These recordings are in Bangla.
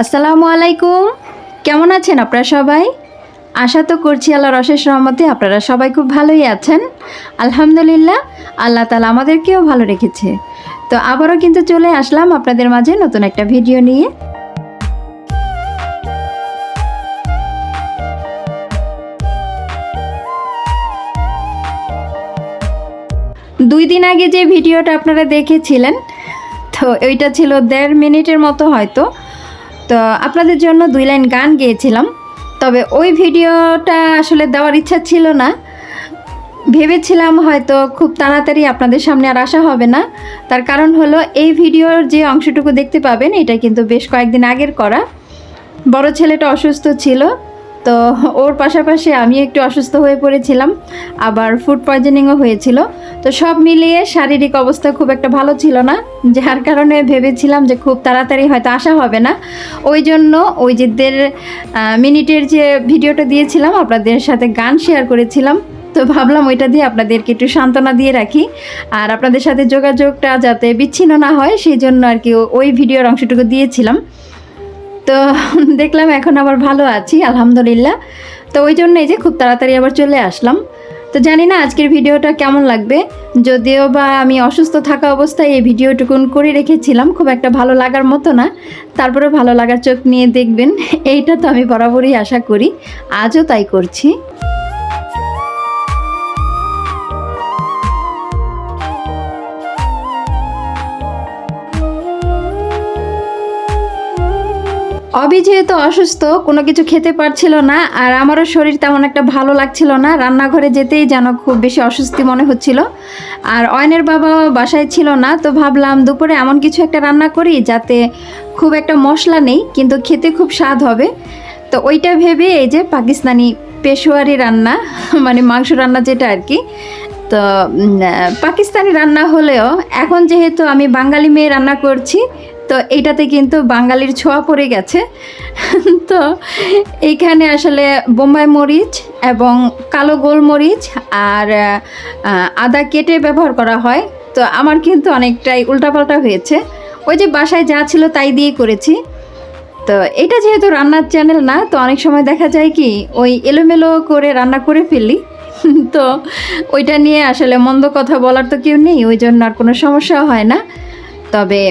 আসসালামু আলাইকুম। কেমন আছেন আপনারা সবাই? আশা তো করছি আল্লাহর অশেষ রহমতে আপনারা সবাই খুব ভালোই আছেন। আলহামদুলিল্লাহ, আল্লাহ তালা আমাদেরকেও ভালো রেখেছে। তো আবারও কিন্তু চলে আসলাম আপনাদের মাঝে নতুন একটা ভিডিও নিয়ে। দুই দিন আগে যে ভিডিওটা আপনারা দেখেছিলেন, তো ওইটা ছিল দেড় মিনিটের মতো হয়তো। তো আপনাদের জন্য দুই লাইন গান গেয়েছিলাম, তবে ওই ভিডিওটা আসলে দেওয়ার ইচ্ছা ছিল না। ভেবেছিলাম হয়তো খুব তাড়াতাড়ি আপনাদের সামনে আর আসা হবে না। তার কারণ হলো, এই ভিডিওর যে অংশটুকু দেখতে পাবেন, এটা কিন্তু বেশ কয়েকদিন আগের করা। বড় ছেলেটা অসুস্থ ছিল তো ওর পাশাপাশি আমি একটু অসুস্থ হয়ে পড়েছিলাম, আবার ফুড পয়জনিংও হয়েছিল। তো সব মিলিয়ে শারীরিক অবস্থা খুব একটা ভালো ছিল না, যার কারণে ভেবেছিলাম যে খুব তাড়াতাড়ি হয়তো আসা হবে না। ওই জন্য ওই যে দেড় মিনিটের যে ভিডিওটা দিয়েছিলাম, আপনাদের সাথে গান শেয়ার করেছিলাম। তো ভাবলাম ওইটা দিয়ে আপনাদেরকে একটু সান্ত্বনা দিয়ে রাখি, আর আপনাদের সাথে যোগাযোগটা যাতে বিচ্ছিন্ন না হয়, সেই জন্য আর কি ওই ভিডিওর অংশটুকু দিয়েছিলাম। তো দেখলাম এখন আবার ভালো আছি, আলহামদুলিল্লাহ। তো ওই জন্য এই যে খুব তাড়াতাড়ি আবার চলে আসলাম। তো জানি না আজকের ভিডিওটা কেমন লাগবে, যদিও বা আমি অসুস্থ থাকা অবস্থায় এই ভিডিওটুকুন করে রেখেছিলাম, খুব একটা ভালো লাগার মতো না। তারপরে ভালো লাগার চোখ নিয়ে দেখবেন, এইটা তো আমি বরাবরই আশা করি, আজও তাই করছি। অবি যেহেতু অসুস্থ, কোনো কিছু খেতে পারছিল না আর আমারও শরীর তেমন একটা ভালো লাগছিল না। রান্নাঘরে যেতেই যেন খুব বেশি অস্বস্তি মনে হচ্ছিল। আর অয়নের বাবা বাসায় ছিল না, তো ভাবলাম দুপুরে এমন কিছু একটা রান্না করি যাতে খুব একটা মশলা নেই, কিন্তু খেতে খুব স্বাদ হবে। তো ওইটা ভেবে এই যে পাকিস্তানি পেশোয়ারি রান্না মানে মাংস রান্না যেটা আর কি, তো পাকিস্তানি রান্না হলেও এখন যেহেতু আমি বাঙালি মেয়ে রান্না করছি তো এইটাতে কিন্তু বাঙালির ছোঁয়া পড়ে গেছে। তো এইখানে আসলে বোম্বাই মরিচ এবং কালো গোলমরিচ আর আদা কেটে ব্যবহার করা হয়। তো আমার কিন্তু অনেকটাই উল্টাপাল্টা হয়েছে। ওই যে বাসায় যা ছিল তাই দিয়ে করেছি। তো এটা যেহেতু রান্নার চ্যানেল না, তো অনেক সময় দেখা যায় কি, ওই এলোমেলো করে রান্না করে ফেলি। তো ওইটা নিয়ে আসলে মন্দ কথা বলার তো কেউ নেই, ওই জন্য আর কোনো সমস্যা হয় না। তবে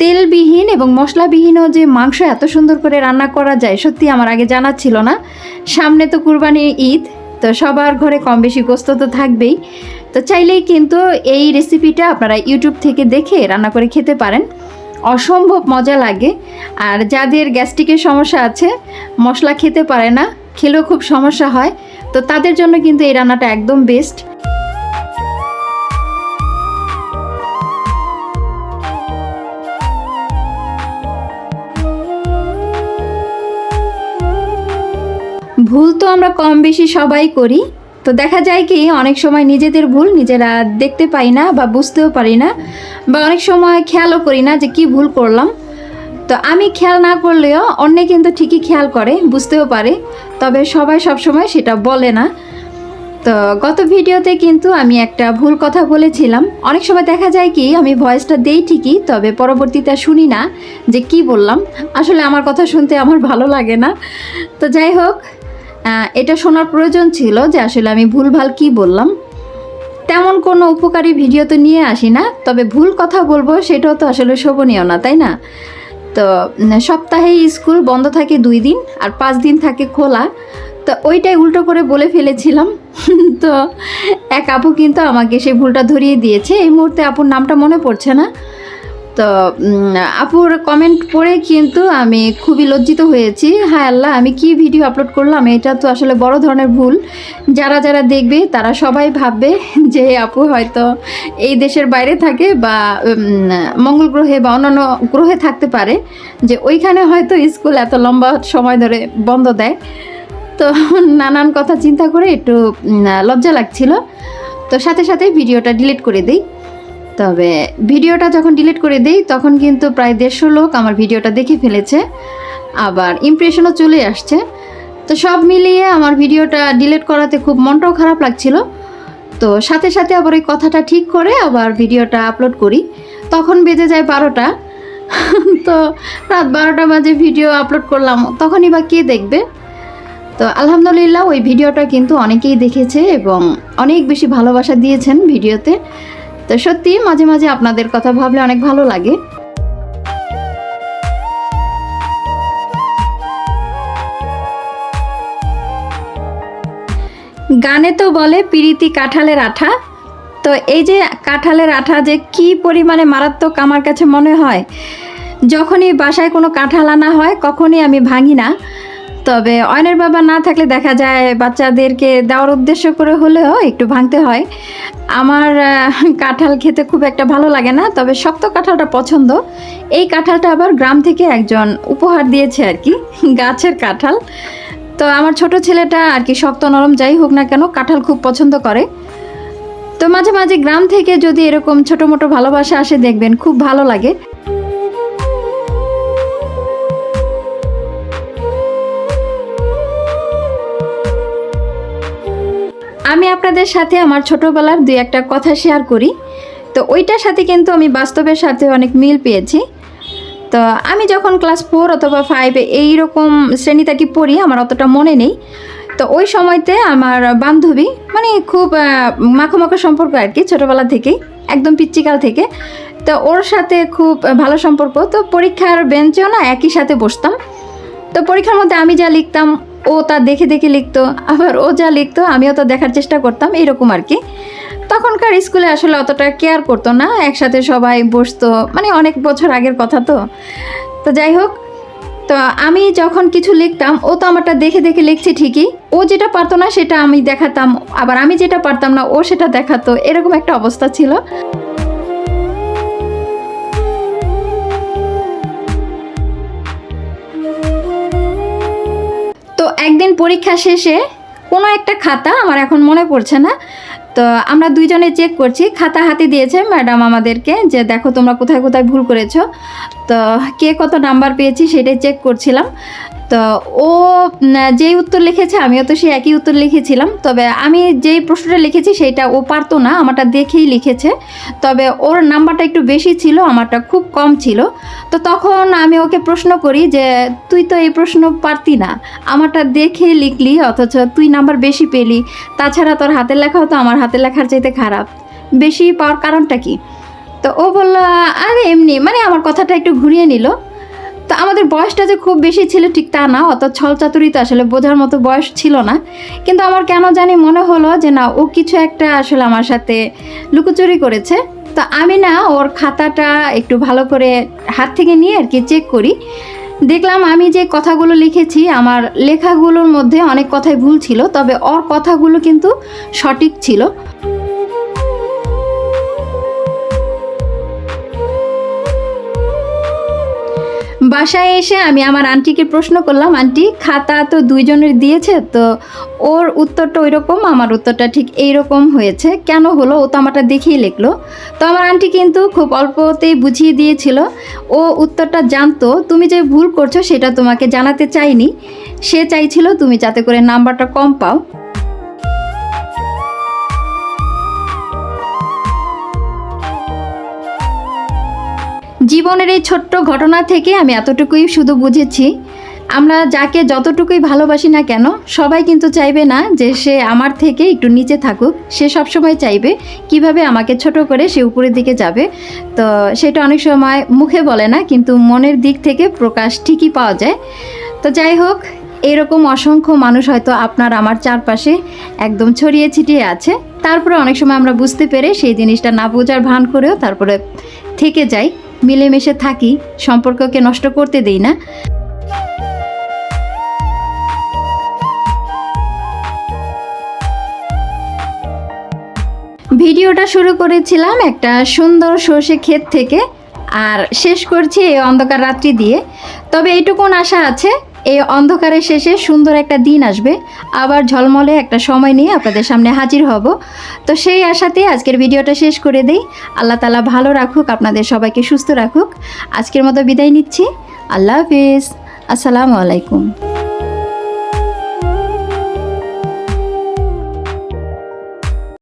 তেলবিহীন এবং মশলাবিহীনও যে মাংস এত সুন্দর করে রান্না করা যায়, সত্যি আমার আগে জানা ছিল না। সামনে তো কুরবানির ঈদ, তো সবার ঘরে কম বেশি গোস্ত তো থাকবেই। তো চাইলেই কিন্তু এই রেসিপিটা আপনারা ইউটিউব থেকে দেখে রান্না করে খেতে পারেন। অসম্ভব মজা লাগে। আর যাদের গ্যাস্ট্রিকের সমস্যা আছে, মশলা খেতে পারে না, খেলেও খুব সমস্যা হয়। তো তাদের জন্য কিন্তু এই রান্নাটা একদম বেস্ট ভুল তো আমরা কম বেশি সবাই করি। তো দেখা যায় কি, অনেক সময় নিজেদের ভুল নিজেরা দেখতে পাই না বা বুঝতেও পারি না বা অনেক সময় খেয়ালও করি না যে কি ভুল করলাম। তো আমি খেয়াল না করলেও অন্যে কিন্তু ঠিকই খেয়াল করে, বুঝতেও পারে। তবে সবাই সবসময় সেটা বলে না। তো গত ভিডিওতে কিন্তু আমি একটা ভুল কথা বলেছিলাম। অনেক সময় দেখা যায় কি, আমি ভয়েসটা দেই ঠিকই, তবে পরবর্তীতে শুনি না যে কি বললাম। আসলে আমার কথা শুনতে আমার ভালো লাগে না। তো যাই হোক এটা শোনার প্রয়োজন ছিল যে আসলে আমি ভুলভাল কি বললাম। তেমন কোনো উপকারী ভিডিও তো নিয়ে আসি না, তবে ভুল কথা বলব সেটাও তো আসলে শোভনীয় না, তাই না? তো সপ্তাহে স্কুল বন্ধ থাকে দুই দিন আর পাঁচ দিন থাকে খোলা। তো ওইটাই উল্টো করে বলে ফেলেছিলাম। তো, এক আপু কিন্তু আমাকে সেই ভুলটা ধরিয়ে দিয়েছে। এই মুহূর্তে আপুর নামটা মনে পড়ছে না। তো আপুর কমেন্ট পড়ে কিন্তু আমি খুবই লজ্জিত হয়েছি। হায় আল্লাহ, আমি কি ভিডিও আপলোড করলাম? এটা তো আসলে বড় ধরনের ভুল। যারা যারা দেখবে, তারা সবাই ভাববে যে আপু হয়তো এই দেশের বাইরে থাকে বা মঙ্গল গ্রহে বা অন্যান্য গ্রহে থাকতে পারে, যে ওইখানে হয়তো স্কুল এত লম্বা সময় ধরে বন্ধ দেয়। তো নানান কথা চিন্তা করে একটু লজ্জা লাগছিল। তো সাথে সাথে ভিডিওটা ডিলিট করে দিই। তবে ভিডিওটা যখন ডিলিট করে দেই, তখন কিন্তু প্রায় দেড়শো লোক আমার ভিডিওটা দেখে ফেলেছে। আবার ইমপ্রেশনও চলে আসছে। তো সব মিলিয়ে আমার ভিডিওটা ডিলিট করাতে খুব মনটাও খারাপ লাগছিল। তো সাথে সাথে আবার ওই কথাটা ঠিক করে আবার ভিডিওটা আপলোড করি। তখন বেজে যায় বারোটা। তো রাত বারোটা বাজে ভিডিও আপলোড করলাম, তখনই বা কে দেখবে? তো আলহামদুলিল্লাহ ওই ভিডিওটা কিন্তু অনেকেই দেখেছে এবং অনেক বেশি ভালোবাসা দিয়েছেন ভিডিওতে। তো সত্যি মাঝে মাঝে আপনাদের কথা ভাবলে অনেক ভালো লাগে। গানে তো বলে পিরিতি কাঁঠালের আঠা। তো এই যে কাঁঠালের আঠা যে কি পরিমাণে মারাত্মক আমার কাছে মনে হয়, যখনই বাসায় কোনো কাঁঠাল আনা হয়, কখনই আমি ভাঙি না। তবে অয়নের বাবা না থাকলে দেখা যায় বাচ্চাদেরকে দেওয়ার উদ্দেশ্য করে হলেও একটু ভাঙতে হয়। আমার কাঁঠাল খেতে খুব একটা ভালো লাগে না, তবে শক্ত কাঁঠালটা পছন্দ। এই কাঁঠালটা আবার গ্রাম থেকে একজন উপহার দিয়েছে আর কি, গাছের কাঁঠাল। তো আমার ছোট ছেলেটা আর কি শক্ত নরম যাই হোক না কেন কাঁঠাল খুব পছন্দ করে। তো মাঝে মাঝে গ্রাম থেকে যদি এরকম ছোট মোটো ভালোবাসা আসে দেখবেন, খুব ভালো লাগে। আমি আপনাদের সাথে আমার ছোটবেলার দুই একটা কথা শেয়ার করি। তো ওইটার সাথে কিন্তু আমি বাস্তবের সাথে অনেক মিল পেয়েছি। তো আমি যখন ক্লাস ফোর অথবা ফাইভে এইরকম শ্রেণীতে কি পড়ি, আমার অতটা মনে নেই। তো ওই সময়তে আমার বান্ধবী মানে খুব মাখো মাখো সম্পর্ক আর কি ছোটোবেলা থেকেই, একদম পিচ্চিকাল থেকে। তো ওর সাথে খুব ভালো সম্পর্ক। তো পরীক্ষার বেঞ্চেও না একই সাথে বসতাম। তো পরীক্ষার মধ্যে আমি যা লিখতাম ও তা দেখে দেখে লিখতো, আবার ও যা লিখতো আমিও তো দেখার চেষ্টা করতাম, এরকম আর কি। তখনকার স্কুলে আসলে অতটা কেয়ার করতো না, একসাথে সবাই বসতো মানে অনেক বছর আগের কথা তো। তো যাই হোক, তো আমি যখন কিছু লিখতাম, ও তো আমারটা দেখে দেখে লিখছে ঠিকই। ও যেটা পারতো না সেটা আমি দেখাতাম, আবার আমি যেটা পারতাম না, ও সেটা দেখাতো, এরকম একটা অবস্থা ছিল। একদিন পরীক্ষা শেষে কোনো একটা খাতা, আমার এখন মনে পড়ছে না, তো আমরা দুইজনে চেক করছি, খাতা হাতে দিয়েছে ম্যাডাম আমাদেরকে যে দেখো তোমরা কোথায় কোথায় ভুল করেছ। তো কে কত নাম্বার পেয়েছি সেটাই চেক করছিলাম। তো ও যেই উত্তর লিখেছে, আমিও তো সেই একই উত্তর লিখেছিলাম। তবে আমি যেই প্রশ্নটা লিখেছি সেইটা ও পারতো না, আমারটা দেখেই লিখেছে। তবে ওর নাম্বারটা একটু বেশি ছিল, আমারটা খুব কম ছিল। তো তখন আমি ওকে প্রশ্ন করি যে, তুই তো এই প্রশ্ন পারতি না, আমারটা দেখে লিখলি, অথচ তুই নাম্বার বেশি পেলি। তাছাড়া তোর হাতের লেখাও তো আমার হাতের লেখার চাইতে খারাপ। বেশি পাওয়ার কারণটা কি? তো ও বলল, আরে, এমনি। মানে আমার কথাটা একটু ঘুরিয়ে নিল। তো আমাদের বয়সটা যে খুব বেশি ছিল ঠিক তা না, অত ছলচাতুরি তো আসলে বোঝার মতো বয়স ছিল না। কিন্তু আমার কেন জানি মনে হলো যে, না, ও কিছু একটা আসলে আমার সাথে লুকোচুরি করেছে। তো আমি না, ওর খাতাটা একটু ভালো করে হাত থেকে নিয়ে আর কি চেক করি। দেখলাম আমি যে কথাগুলো লিখেছি, আমার লেখাগুলোর মধ্যে অনেক কথাই ভুল ছিল, তবে ওর কথাগুলো কিন্তু সঠিক ছিল। বাসায় এসে আমি আমার আন্টিকে প্রশ্ন করলাম, আন্টি, খাতা তো দুইজনের দিয়েছে, তো ওর উত্তরটা ওই রকম আমার উত্তরটা ঠিক এই রকম হয়েছে। কেন হলো? ও তো আমারটা দেখিয়ে লিখলো। তো আমার আন্টি কিন্তু খুব অল্পতেই বুঝিয়ে দিয়েছিল, ও উত্তরটা জানতো, তুমি যে ভুল করছ সেটা তোমাকে জানাতে চাইনি। সে চাইছিল তুমি যাতে করে নাম্বারটা কম পাও। জীবনের এই ছোট্ট ঘটনা থেকে আমি এতটুকুই শুধু বুঝেছি। আমরা যাকে যতটুকুই ভালোবাসি না কেন, সবাই কিন্তু চাইবে না যে সে আমার থেকে একটু নিচে থাকুক। সে সবসময় চাইবে কীভাবে আমাকে ছোট করে সে উপরের দিকে যাবে। তো সেটা অনেক সময় মুখে বলে না, কিন্তু মনের দিক থেকে প্রকাশ ঠিকই পাওয়া যায়। তো যাই হোক, এরকম অসংখ্য মানুষ হয়তো আপনার আমার চারপাশে একদম ছড়িয়ে ছিটিয়ে আছে। তারপরে অনেক সময় আমরা বুঝতে পেরে সেই জিনিসটা না বোঝার ভান করেও তারপরে থেকে যাই। মিলেমিশে থাকি, সম্পর্ককে নষ্ট করতে দেই না। ভিডিওটা শুরু করেছিলাম একটা সুন্দর সর্ষে ক্ষেত থেকে, আর শেষ করছি এই অন্ধকার রাত্রি দিয়ে। তবে এইটুকুন আশা আছে এই অন্ধকারের শেষে সুন্দর একটা দিন আসবে। আবার ঝলমলে একটা সময় নিয়ে আপনাদের সামনে হাজির হব। তো সেই আশাতে আজকের ভিডিওটা শেষ করে দেই। আল্লাহ তালা ভালো রাখুক, আপনাদের সবাইকে সুস্থ রাখুক। আজকের মতো বিদায় নিচ্ছি। আল্লাহ হাফিজ। আসসালামু আলাইকুম।